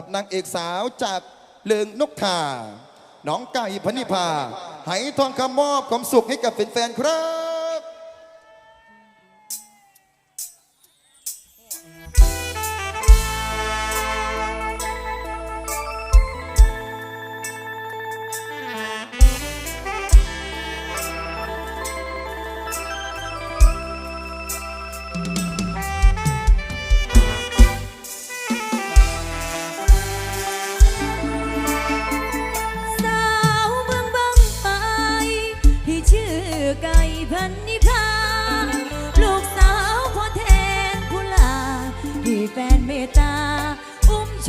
กับนางเอกสาวจากเลิงนกทาน้องไก่พนิพาไหทองคำมอบความสุขให้กับแฟนๆครับ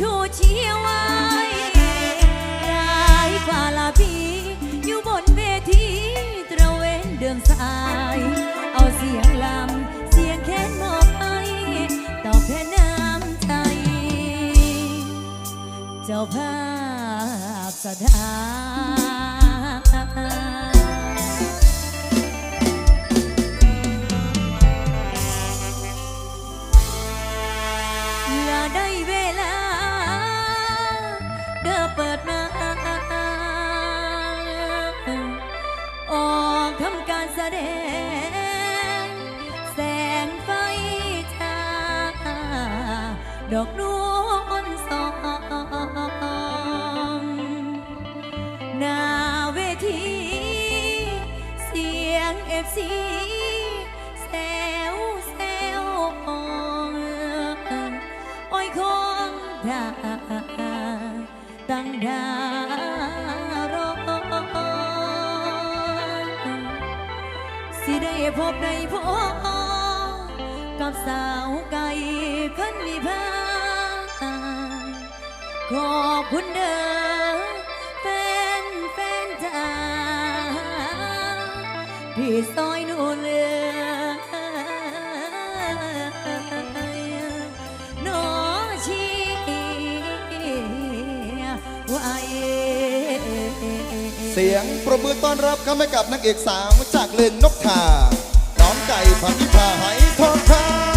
ชูเชียวไว้ายฝ่าลาพีอยู่บนเวทีตระเวนเดิมสาย เอาเสียงลำ เสียงแค้นมอบให้ตอบแทนน้ำใจ เจ้าภาพสถาน ดอกนวลนสองนาเวที เสียงเอฟซีแซวแซวโอ้ยคงดาตั้งดารอสิได้พบได้พบ กับสาวไก่เพิ่นวิภาขอบคุณเด้อแฟนแฟนจ้าพี่ซอยนูเลยเสียงประมือต้อนรับเข้าไม่กับนักเอกสาวจากเลนนกทา ใจพักผ้าไหทองคำ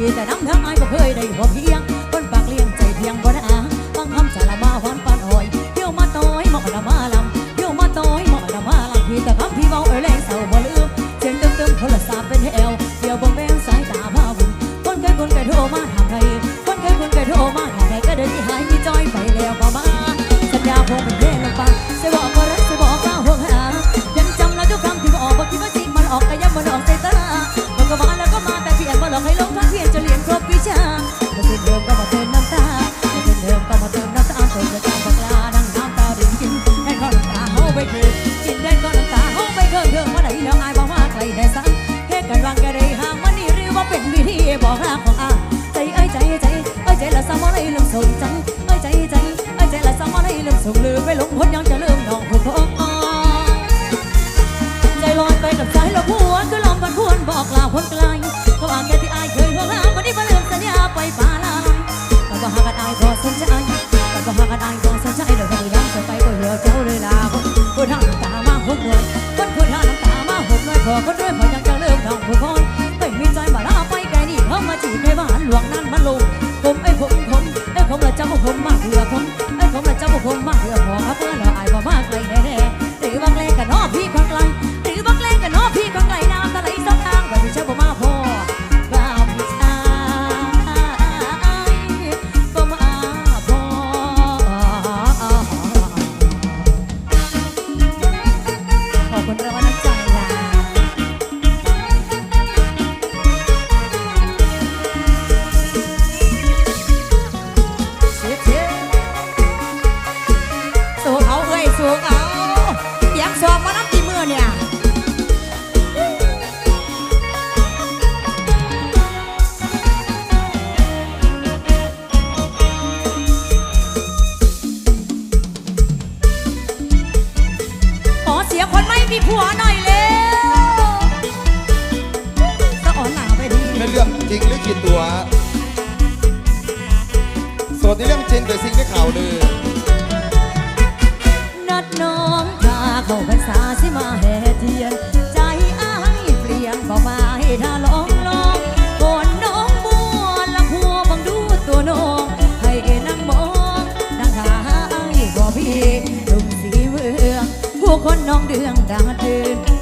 พี่แต่น้ำเธอไอ้ก็เคยได้พอเพียงคนป่า ขอบคุณ มีผัวหน่อยเร็วสะอ่อนหลังาไปดีเป็นเรื่องจริงหรือขีดตัวส่วนในเรื่องจริงแต่สิ่งที่ข่าวลือนัดน้องพาเข้าพรรษาสิมาแห่เทียน ใจอ้ายเปลี่ยนบ่มาให้ทาลอง น้องเดืองดาเดิน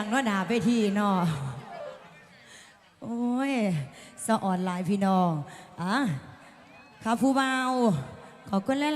ยังเนาะหนาไปทีเนาะโอ้ยสะอ่อนหลายพี่น้องอะคาฟูบเบาขอบคุณหลาย